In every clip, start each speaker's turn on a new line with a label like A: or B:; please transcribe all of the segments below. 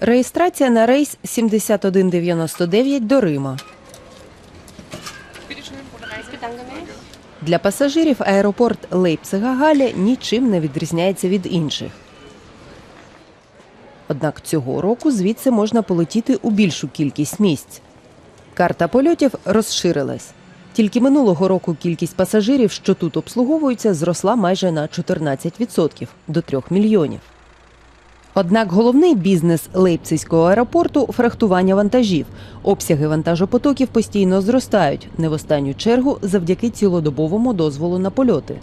A: Реєстрація на рейс 7199 до Рима. Для пасажирів аеропорт Лейпцига Галя нічим не відрізняється від інших. Однак цього року звідси можна полетіти у більшу кількість місць. Карта польотів розширилась. Тільки минулого року кількість пасажирів, що тут обслуговуються, зросла майже на 14% до 3 мільйонів. Однак головний бізнес Лейпцизького аеропорту фрахтування вантажів. Обсяги вантажопотоків постійно зростають, не в останню чергу завдяки цілодобовому дозволу на польоти.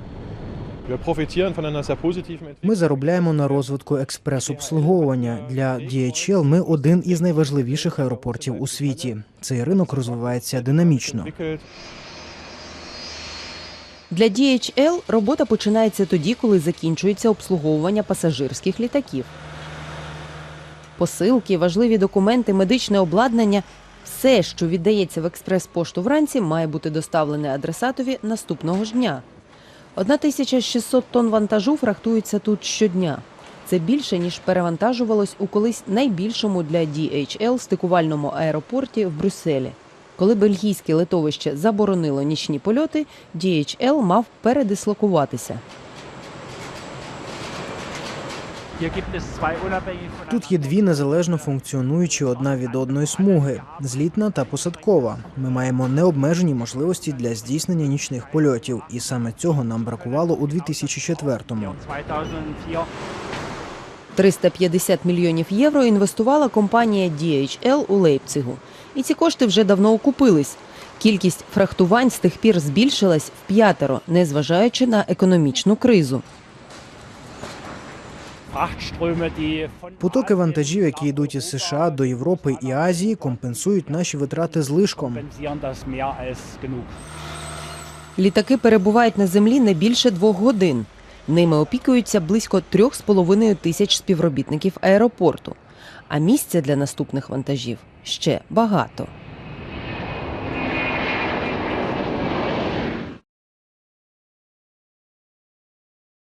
B: Ми заробляємо на розвитку експрес-обслуговування. Для DHL ми один із найважливіших аеропортів у світі. Цей ринок розвивається динамічно.
A: Для DHL робота починається тоді, коли закінчується обслуговування пасажирських літаків. Посилки, важливі документи, медичне обладнання все, що віддається в експрес-пошту вранці, має бути доставлене адресатові наступного ж дня. 1600 тонн вантажу фрахтується тут щодня. Це більше, ніж перевантажувалось у колись найбільшому для DHL стикувальному аеропорті в Брюсселі. Коли бельгійське литовище заборонило нічні польоти, DHL мав передислокуватися.
B: Тут є дві незалежно функціонуючі одна від одної смуги злітна та посадкова. Ми маємо необмежені можливості для здійснення нічних польотів, і саме цього нам бракувало у 2004-му.
A: 350 мільйонів євро інвестувала компанія DHL у Лейпцигу. І ці кошти вже давно окупились. Кількість фрахтувань з тих пір збільшилась в п'ятеро, незважаючи на економічну кризу.
B: Потоки вантажів, які йдуть із США до Європи і Азії, компенсують наші витрати злишком.
A: Літаки перебувають на землі не більше двох годин. Ними опікуються близько трьох з половиною тисяч співробітників аеропорту. А місця для наступних вантажів ще багато.